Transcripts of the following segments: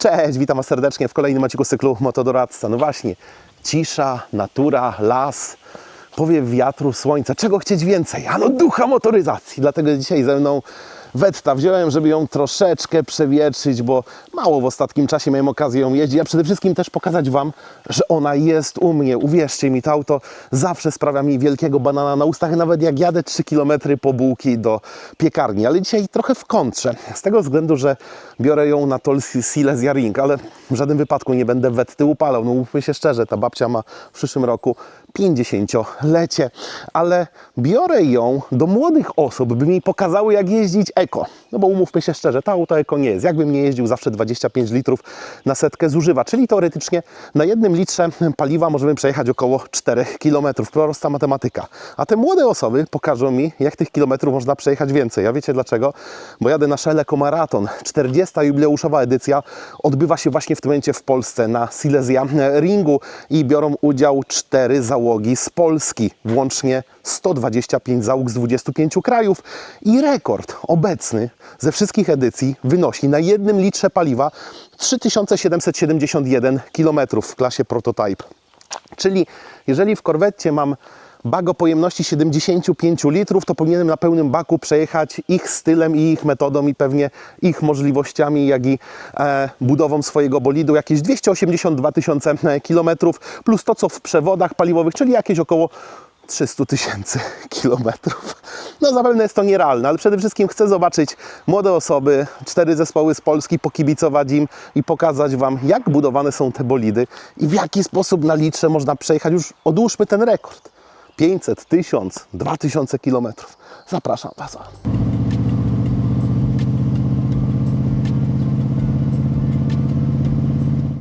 Cześć, witam Was serdecznie w kolejnym odcinku cyklu Motodoradca. No właśnie, cisza, natura, las, powiew wiatru, słońca. Czego chcieć więcej? Ano ducha motoryzacji. Dlatego dzisiaj ze mną Wetta wziąłem, żeby ją troszeczkę przewietrzyć, bo mało w ostatnim czasie miałem okazję ją jeździć, a przede wszystkim też pokazać Wam, że ona jest u mnie. Uwierzcie mi, to auto zawsze sprawia mi wielkiego banana na ustach, nawet jak jadę 3 km po bułki do piekarni. Ale dzisiaj trochę w kontrze, z tego względu, że biorę ją na Tol Silesia Ring, ale w żadnym wypadku nie będę Wetty upalał. No mówmy się szczerze, ta babcia ma w przyszłym roku 50-lecie, ale biorę ją do młodych osób, by mi pokazały, jak jeździć eko. No bo umówmy się szczerze, to auto eko nie jest. Jakbym nie jeździł zawsze 25 litrów na setkę zużywa, czyli teoretycznie na jednym litrze paliwa możemy przejechać około 4 km. Prosta matematyka. A te młode osoby pokażą mi, jak tych kilometrów można przejechać więcej. A wiecie dlaczego? Bo jadę na Shell Eco Marathon. 40. jubileuszowa edycja odbywa się właśnie w tym momencie w Polsce na Silesia Ringu i biorą udział cztery załogi z Polski, włącznie 125 załóg z 25 krajów i rekord obecny ze wszystkich edycji wynosi na jednym litrze paliwa 3771 km w klasie Prototype. Czyli jeżeli w korwecie mam bag o pojemności 75 litrów, to powinienem na pełnym baku przejechać ich stylem i ich metodą i pewnie ich możliwościami, jak i e, budową swojego bolidu jakieś 282 tysiące kilometrów, plus to, co w przewodach paliwowych, czyli jakieś około 300 tysięcy kilometrów. No zapewne jest to nierealne, ale przede wszystkim chcę zobaczyć młode osoby, cztery zespoły z Polski, pokibicować im i pokazać Wam, jak budowane są te bolidy i w jaki sposób na litrze można przejechać. Już odłóżmy ten rekord. 500, 1000, 2000 kilometrów. Zapraszam Was.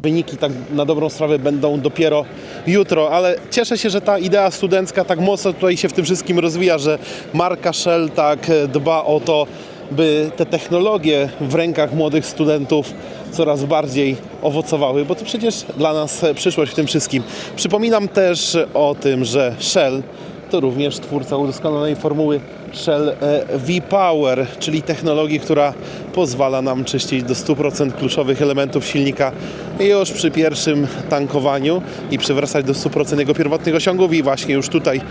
Wyniki tak na dobrą sprawę będą dopiero jutro, ale cieszę się, że ta idea studencka tak mocno tutaj się w tym wszystkim rozwija, że marka Shell tak e, dba o to, by te technologie w rękach młodych studentów coraz bardziej owocowały, bo to przecież dla nas przyszłość w tym wszystkim. Przypominam też o tym, że Shell to również twórca udoskonalonej formuły Shell e, V-Power, czyli technologii, która pozwala nam czyścić do 100% kluczowych elementów silnika już przy pierwszym tankowaniu i przywracać do 100% jego pierwotnych osiągów i właśnie już tutaj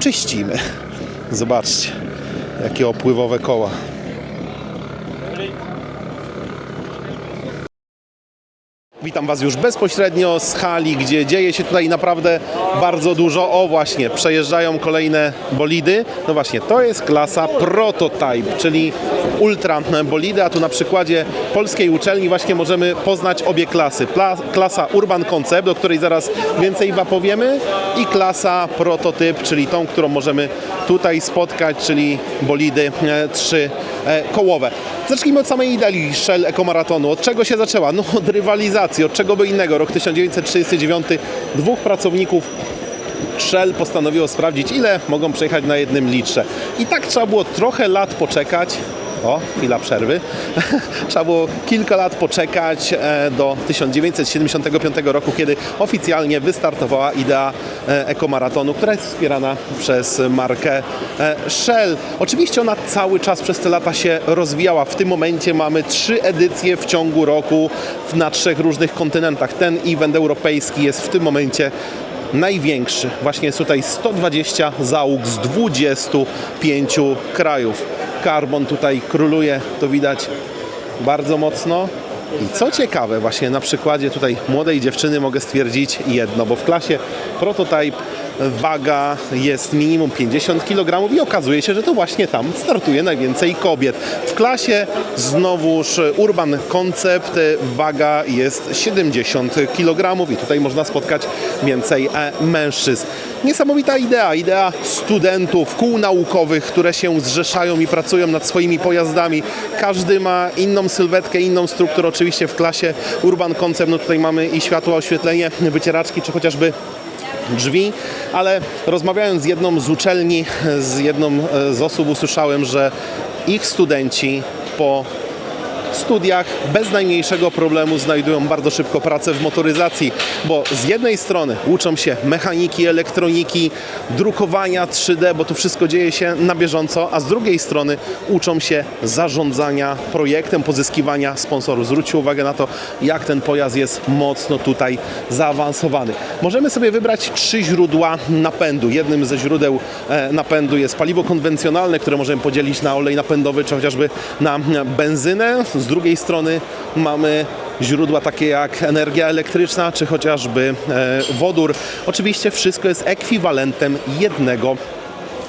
czyścimy. Zobaczcie, jakie opływowe koła. Witam Was już bezpośrednio z hali, gdzie dzieje się tutaj naprawdę bardzo dużo. O właśnie, przejeżdżają kolejne bolidy. No właśnie, to jest klasa Prototype, czyli ultra bolidy, a tu na przykładzie polskiej uczelni właśnie możemy poznać obie klasy. Pla klasa Urban Concept, o której zaraz więcej Wam powiemy i klasa Prototyp, czyli tą, którą możemy tutaj spotkać, czyli bolidy e, trzy e, kołowe. Zacznijmy od samej idei Shell Ekomaratonu. Od czego się zaczęła? No od rywalizacji, od czego by innego. Rok 1939, dwóch pracowników Shell postanowiło sprawdzić, ile mogą przejechać na jednym litrze. I tak trzeba było trochę lat poczekać. O, chwila przerwy. Trzeba było kilka lat poczekać e, do 1975 roku, kiedy oficjalnie wystartowała idea e, ekomaratonu, która jest wspierana przez markę e, Shell. Oczywiście ona cały czas przez te lata się rozwijała. W tym momencie mamy trzy edycje w ciągu roku na trzech różnych kontynentach. Ten event europejski jest w tym momencie największy. Właśnie jest tutaj 120 załóg z 25 krajów. Karbon tutaj króluje, to widać bardzo mocno. I co ciekawe, właśnie na przykładzie tutaj młodej dziewczyny mogę stwierdzić jedno, bo w klasie prototype waga jest minimum 50 kg i okazuje się, że to właśnie tam startuje najwięcej kobiet. W klasie znowuż Urban Concept waga jest 70 kg i tutaj można spotkać więcej e, mężczyzn. Niesamowita idea, idea studentów, kół naukowych, które się zrzeszają i pracują nad swoimi pojazdami. Każdy ma inną sylwetkę, inną strukturę. Oczywiście w klasie Urban Concept, no tutaj mamy i światło, oświetlenie, wycieraczki, czy chociażby drzwi, ale rozmawiając z jedną z uczelni, z jedną e, z osób usłyszałem, że ich studenci po studiach bez najmniejszego problemu znajdują bardzo szybko pracę w motoryzacji, bo z jednej strony uczą się mechaniki, elektroniki, drukowania 3D, bo tu wszystko dzieje się na bieżąco, a z drugiej strony uczą się zarządzania projektem, pozyskiwania sponsorów. Zwróćcie uwagę na to, jak ten pojazd jest mocno tutaj zaawansowany. Możemy sobie wybrać trzy źródła napędu. Jednym ze źródeł e, napędu jest paliwo konwencjonalne, które możemy podzielić na olej napędowy czy chociażby na benzynę. Drugiej strony mamy źródła takie jak energia elektryczna czy chociażby e, wodór. Oczywiście wszystko jest ekwiwalentem jednego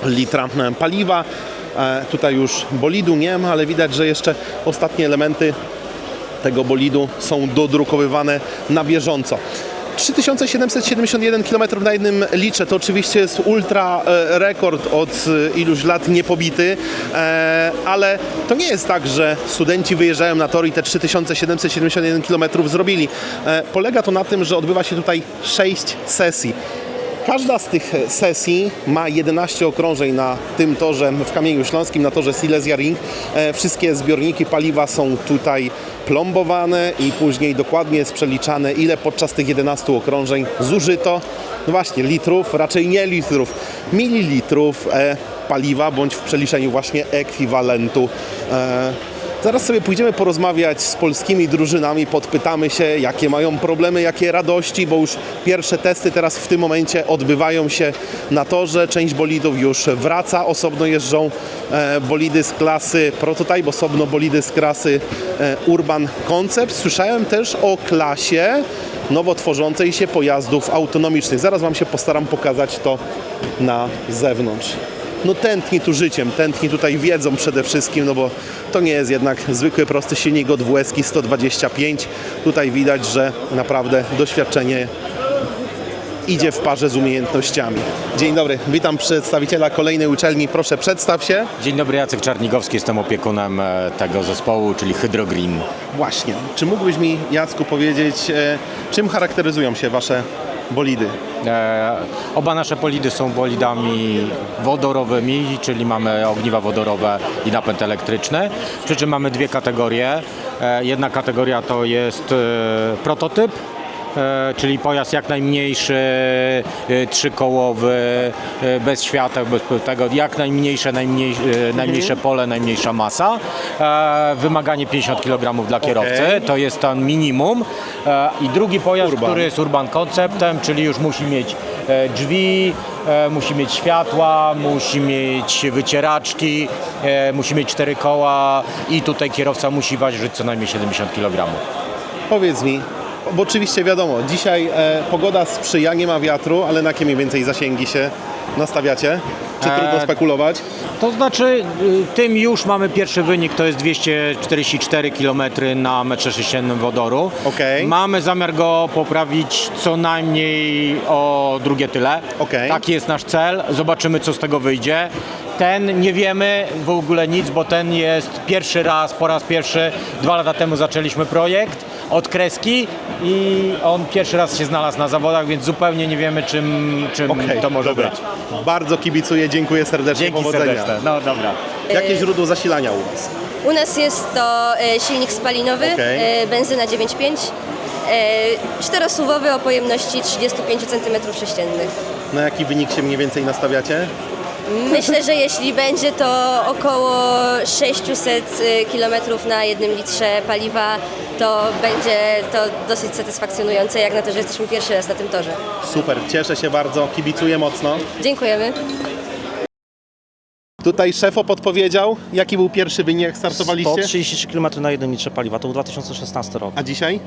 litra e, paliwa. E, Tutaj już bolidu nie ma, ale widać, że jeszcze ostatnie elementy tego bolidu są dodrukowywane na bieżąco. 3771 km na jednym litrze to oczywiście jest ultra e, rekord od e, iluś lat niepobity, e, ale to nie jest tak, że studenci wyjeżdżają na tor i te 3771 km zrobili. Polega to na tym, że odbywa się tutaj 6 sesji. Każda z tych sesji ma 11 okrążeń na tym torze w Kamieniu Śląskim, na torze Silesia Ring. E, Wszystkie zbiorniki paliwa są tutaj plombowane i później dokładnie jest przeliczane, ile podczas tych 11 okrążeń zużyto, no właśnie, litrów, raczej nie litrów, mililitrów e, paliwa, bądź w przeliczeniu właśnie ekwiwalentu e, Zaraz sobie pójdziemy porozmawiać z polskimi drużynami, podpytamy się, jakie mają problemy, jakie radości, bo już pierwsze testy teraz w tym momencie odbywają się na torze. Część bolidów już wraca, osobno jeżdżą e, bolidy z klasy Prototype, osobno bolidy z klasy e, Urban Concept. Słyszałem też o klasie nowo tworzącej się pojazdów autonomicznych. Zaraz Wam się postaram pokazać to na zewnątrz no tętni tu życiem, tętni tutaj wiedzą przede wszystkim, no bo to nie jest jednak zwykły prosty silnik od WSK 125. Tutaj widać, że naprawdę doświadczenie idzie w parze z umiejętnościami. Dzień dobry, witam przedstawiciela kolejnej uczelni. Proszę przedstaw się. Dzień dobry, Jacek Czarnigowski, jestem opiekunem e, tego zespołu, czyli Hydrogreen. Właśnie. Czy mógłbyś mi, Jacku, powiedzieć, e, czym charakteryzują się Wasze bolidy? E, oba nasze polidy są bolidami wodorowymi, czyli mamy ogniwa wodorowe i napęd elektryczny. Przy czym mamy dwie kategorie. E, jedna kategoria to jest e, prototyp, czyli pojazd jak najmniejszy, e, trzykołowy, e, bez świateł, bez tego, jak najmniejsze, najmniej, e, najmniejsze pole, najmniejsza masa. E, Wymaganie 50 kg dla kierowcy, Okej. to jest ten minimum. E, I drugi pojazd, Urban. który jest urban konceptem, czyli już musi mieć e, drzwi, e, musi mieć światła, musi mieć wycieraczki, e, musi mieć cztery koła i tutaj kierowca musi ważyć co najmniej 70 kg. Powiedz mi, bo oczywiście wiadomo, dzisiaj e, pogoda sprzyja, nie ma wiatru, ale na jakie mniej więcej zasięgi się nastawiacie? Czy E, trudno spekulować? To znaczy, y, tym już mamy pierwszy wynik, to jest 244 km na metrze sześciennym wodoru. Okej. Mamy zamiar go poprawić co najmniej o drugie tyle. Okej. Taki jest nasz cel. Zobaczymy, co z tego wyjdzie. Ten nie wiemy w ogóle nic, bo ten jest pierwszy raz, po raz pierwszy. Dwa lata temu zaczęliśmy projekt od kreski i on pierwszy raz się znalazł na zawodach, więc zupełnie nie wiemy, czym, czym Okej, to może dobra. być. Bardzo kibicuję, dziękuję serdecznie, Dzięki powodzenia. serdeczne. No dobra. Jakie źródło zasilania u Was? U nas jest to e, silnik spalinowy, Okej. e, benzyna 9,5, e, czterosuwowy o pojemności 35 cm3. Na jaki wynik się mniej więcej nastawiacie? Myślę, że jeśli będzie to około 600 km na jednym litrze paliwa, to będzie to dosyć satysfakcjonujące, jak na to, że jesteśmy pierwszy raz na tym torze. Super, cieszę się bardzo, kibicuję mocno. Dziękujemy. Tutaj szefo podpowiedział, jaki był pierwszy wynik, jak startowaliście? 133 km na jednym litrze paliwa, to był 2016 rok. A dzisiaj?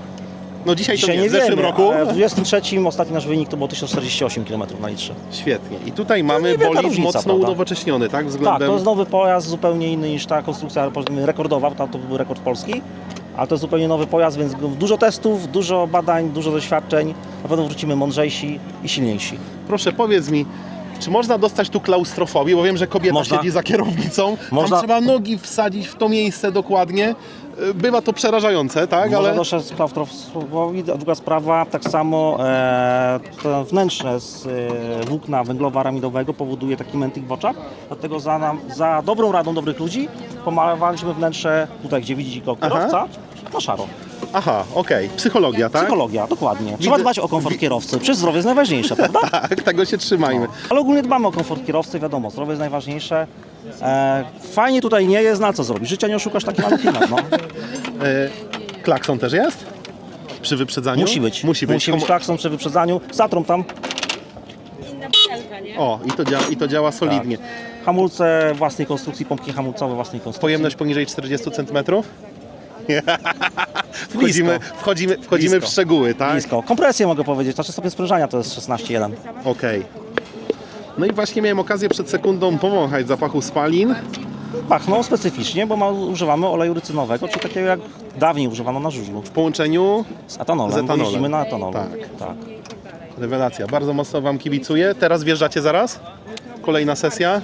No dzisiaj, Dzisiaj to nie, nie w zeszłym wiemy, roku. ale w 23 ostatni nasz wynik to było 1048 km na litrze. Świetnie. I tutaj mamy niewielka bolid różnica, mocno prawda? unowocześniony, tak? Tak, Względem... to jest nowy pojazd, zupełnie inny niż ta konstrukcja powiedzmy, rekordowa, tam to był rekord polski, ale to jest zupełnie nowy pojazd, więc dużo testów, dużo badań, dużo doświadczeń. Na pewno wrócimy mądrzejsi i silniejsi. Proszę powiedz mi, Czy można dostać tu klaustrofobii? Bo wiem, że kobieta Można. siedzi za kierownicą. Można. Tam trzeba nogi wsadzić w to miejsce dokładnie. Y, Bywa to przerażające, tak? Może Ale z klaustrofobii. Druga sprawa, tak samo e, to wnętrze z e, włókna węglowo-aramidowego powoduje taki mętlik w oczach. Dlatego za, nam, za dobrą radą dobrych ludzi pomalowaliśmy wnętrze, tutaj gdzie widzicie go kierowca, na szaro. Aha, okej. Psychologia, tak? Psychologia, dokładnie. Trzeba Widzę- dbać o komfort kierowcy. Przecież zdrowie jest najważniejsze, prawda? Tak, tego się trzymajmy. Ale ogólnie dbamy o komfort kierowcy, wiadomo, zdrowie jest najważniejsze. E, fajnie tutaj nie jest, na co zrobić. Życia nie oszukasz takim ale klimat, no. Y, klakson też jest? Przy wyprzedzaniu? Musi być. Musi być. Musi być klakson przy wyprzedzaniu. Zatrąb tam. O, i to, dzia- i to działa solidnie. Hamulce własnej konstrukcji, pompki hamulcowe własnej konstrukcji. Pojemność poniżej 40 cm? wchodzimy, wchodzimy, wchodzimy w szczegóły, tak? Blisko. Kompresję mogę powiedzieć, znaczy sobie sprężania to jest 16,1. Okej. No i właśnie miałem okazję przed sekundą powąchać zapachu spalin. Pachną specyficznie, bo ma, używamy oleju rycynowego, czyli takiego jak dawniej używano na żużlu. W połączeniu Z etanolem, Z bo etanolem. jeździmy na etanolu. Tak. tak. rewelacja. Bardzo mocno Wam kibicuję. Teraz wjeżdżacie zaraz? Kolejna sesja?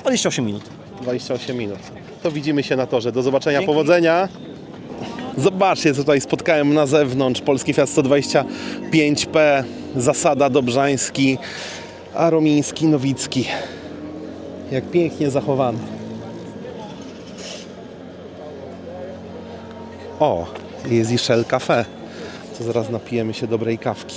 28 minut. 28 minut. To widzimy się na torze. Do zobaczenia, powodzenia. Zobaczcie, tutaj spotkałem na zewnątrz. Polski Fiat 125P, Zasada Dobrzański, Aromiński, Nowicki. Jak pięknie zachowany. O, jest i Shell Cafe. To zaraz napijemy się dobrej kawki.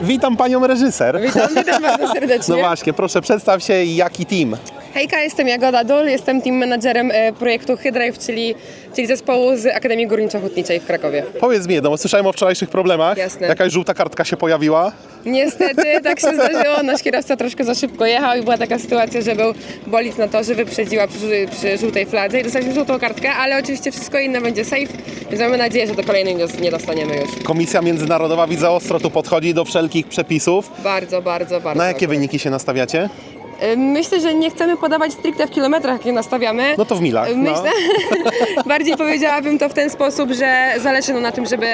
Witam panią reżyser. Witam, witam bardzo serdecznie. No właśnie, proszę przedstaw się jaki team. Hejka, jestem Jagoda Dul, jestem team menadżerem e, projektu Hydrive, czyli, czyli zespołu z Akademii Górniczo-Hutniczej w Krakowie. Powiedz mi jedno, słyszałem o wczorajszych problemach. Jasne. Jakaś żółta kartka się pojawiła. Niestety tak się zdarzyło, nasz kierowca troszkę za szybko jechał i była taka sytuacja, że był bolid na torze, wyprzedziła przy, przy żółtej fladze i dostaliśmy żółtą kartkę, ale oczywiście wszystko inne będzie safe, więc mamy nadzieję, że do kolejnej nie dos- nie dostaniemy już. Komisja Międzynarodowa widzę ostro tu podchodzi do wszelkich przepisów. Bardzo, bardzo, bardzo. Na jakie wyniki się nastawiacie? Myślę, że nie chcemy podawać stricte w kilometrach, jakie nastawiamy. No to w milach. No. Myślę, bardziej powiedziałabym to w ten sposób, że zależy nam na tym, żeby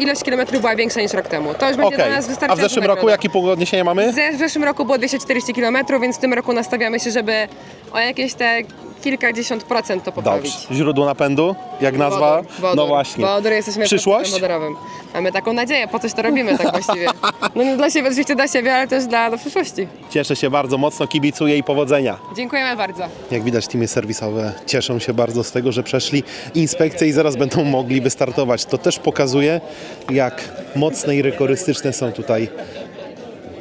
ilość kilometrów była większa niż rok temu. To już będzie Okej. dla nas A wystarczająco. w zeszłym roku jaki punkt odniesienia mamy? W zeszłym roku było 240 km, więc w tym roku nastawiamy się, żeby o jakieś te kilkadziesiąt procent to poprawić. Dobrze. Źródło napędu? Jak nazwa? Wodór, wodór. No właśnie. Wodór, jesteśmy Przyszłość? wodorowym. Mamy taką nadzieję, po coś to robimy tak właściwie. No nie dla siebie oczywiście dla siebie, ale też dla, dla przyszłości. Cieszę się bardzo mocno, kibicuję i powodzenia. Dziękujemy bardzo. Jak widać, teamy serwisowe cieszą się bardzo z tego, że przeszli inspekcję i zaraz będą mogli wystartować. To też pokazuje, jak mocne i rygorystyczne są tutaj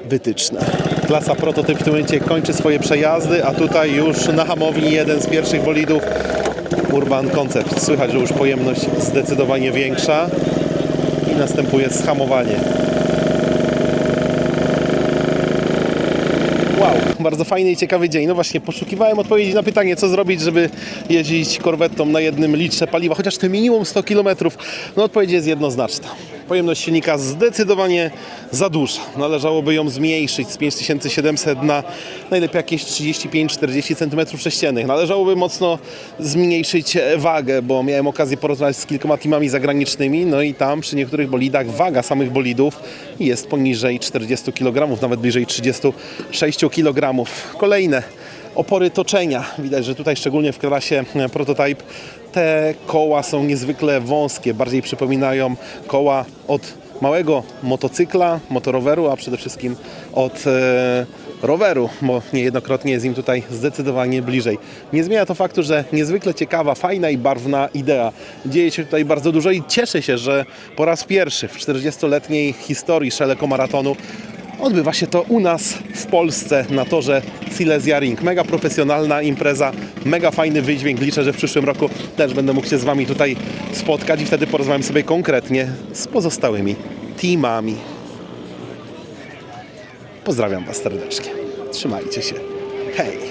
wytyczne. Klasa prototyp w tym momencie kończy swoje przejazdy, a tutaj już na hamowni jeden z pierwszych bolidów Urban Concept. Słychać, że już pojemność zdecydowanie większa i następuje schamowanie. Wow, bardzo fajny i ciekawy dzień. No właśnie, poszukiwałem odpowiedzi na pytanie, co zrobić, żeby jeździć korwetą na jednym litrze paliwa, chociaż to minimum 100 km. No odpowiedź jest jednoznaczna. Pojemność silnika zdecydowanie za duża. Należałoby ją zmniejszyć z 5700 na najlepiej jakieś 35-40 cm3. Należałoby mocno zmniejszyć wagę, bo miałem okazję porozmawiać z kilkoma teamami zagranicznymi, no i tam przy niektórych bolidach waga samych bolidów jest poniżej 40 kg, nawet bliżej 36 kg. Kolejne opory toczenia. Widać, że tutaj szczególnie w klasie e, Prototype te koła są niezwykle wąskie, bardziej przypominają koła od małego motocykla, motoroweru, a przede wszystkim od e, roweru, bo niejednokrotnie jest im tutaj zdecydowanie bliżej. Nie zmienia to faktu, że niezwykle ciekawa, fajna i barwna idea. Dzieje się tutaj bardzo dużo i cieszę się, że po raz pierwszy w 40-letniej historii Szeleko Maratonu Odbywa się to u nas w Polsce na torze Silesia Ring. Mega profesjonalna impreza, mega fajny wydźwięk. Liczę, że w przyszłym roku też będę mógł się z Wami tutaj spotkać i wtedy porozmawiam sobie konkretnie z pozostałymi teamami. Pozdrawiam Was serdecznie. Trzymajcie się. Hej!